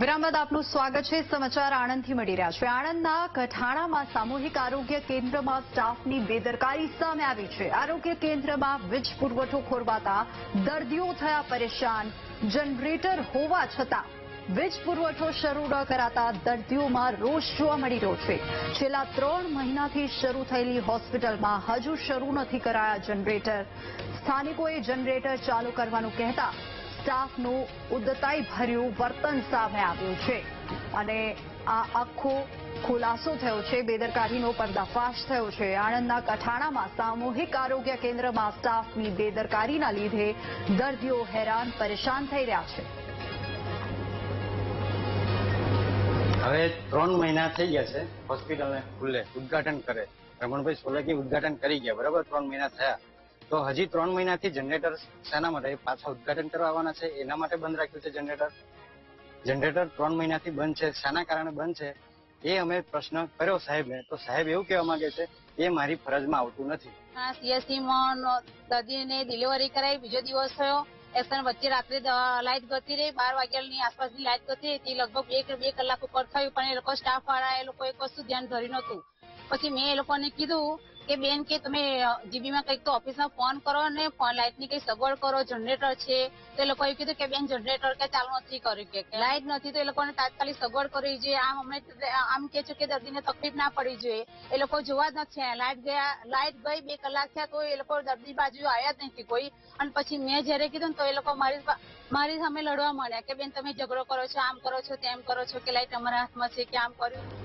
વિરામ આપનું સ્વાગત છે. સમાચાર આણંદથી મળી રહ્યા છે. આણંદના કઠાણામાં સામૂહિક આરોગ્ય કેન્દ્રમાં સ્ટાફની બેદરકારી સામે આવી છે. આરોગ્ય કેન્દ્રમાં વીજ પુરવઠો ખોરવાતા દર્દીઓ થયા પરેશાન. જનરેટર હોવા છતાં વીજ પુરવઠો શરૂ ન કરાતા દર્દીઓમાં રોષ જોવા મળી રહ્યો છે. છેલ્લા ત્રણ મહિનાથી શરૂ થયેલી હોસ્પિટલમાં હજુ શરૂ નથી કરાયા જનરેટર. સ્થાનિકોએ જનરેટર ચાલુ કરવાનું કહેતા સ્ટાફનું ઉદ્ધતાઈ વર્તન સામે આવ્યું છે. અને આ આખો ખુલાસો થયો છે, બેદરકારીનો પર્દાફાશ થયો છે. આણંદના કઠાણામાં સામૂહિક આરોગ્ય કેન્દ્રમાં સ્ટાફની બેદરકારીના લીધે દર્દીઓ હેરાન પરેશાન થઈ રહ્યા છે. હવે ત્રણ મહિના થઈ ગયા છે, હોસ્પિટલને ખુલ્લે ઉદઘાટન કરે. રમણભાઈ સોલંકી ઉદઘાટન કરી ગયા, બરાબર? ત્રણ મહિના થયા. તો હજી ત્રણ મહિનાથી જનરેટર શાના માટે પાછા ઉદઘાટન કરવા છે. એના માટે બંધ રાખ્યું છે જનરેટર જનરેટર ત્રણ મહિનાથી બંધ છે. શાના કારણે બંધ છે? એ અમે પ્રશ્ન કર્યો સાહેબને. તો સાહેબ એવું કહેવા માંગે છે, એ મારી ફરજમાં આવતું નથી. હા સીએસસી માં દર્દીને ડિલિવરી કરાવી, બીજો દિવસ થયો. એક્સન વચ્ચે રાત્રે લાઇટ ગતી રહી. બાર વાગ્યાની આસપાસની લાઇટ ગતી રહી લગભગ બે બે કલાક ઉપર થયું, પણ એ લોકો સ્ટાફ વાળા એ લોકો એક વસ્તુ ધ્યાન ધરી નતું પછી મેં એ લોકોને કીધું કે બેન કે તમે જીબીમાં કંઈક તો ઓફિસમાં ફોન કરો ને લાઇટની કઈ સગવડ કરો, જનરેટર છે, તો એ લોકોએ કીધું કે બેન જનરેટર કે ચાલુ નથી કર્યું કે લાઇટ નથી, તો એ લોકોને તાત્કાલિક સગવડ કરવી જોઈએ. આમ અમે આમ કે છે કે દર્દીને તકલીફ ના પડવી જોઈએ. એ લોકો જોવા જ નથી. લાઇટ ગયા, લાઇટ ગઈ બે કલાક થયા તો એ લોકો દર્દી બાજુ આવ્યા જ નથી કોઈ. અને પછી મેં જયારે કીધું તો એ લોકો મારી મારી સામે લડવા માંડ્યા કે બેન તમે ઝઘડો કરો છો, આમ કરો છો, તેમ કરો છો, કે લાઇટ અમારા હાથમાં છે, કે આમ કર્યું.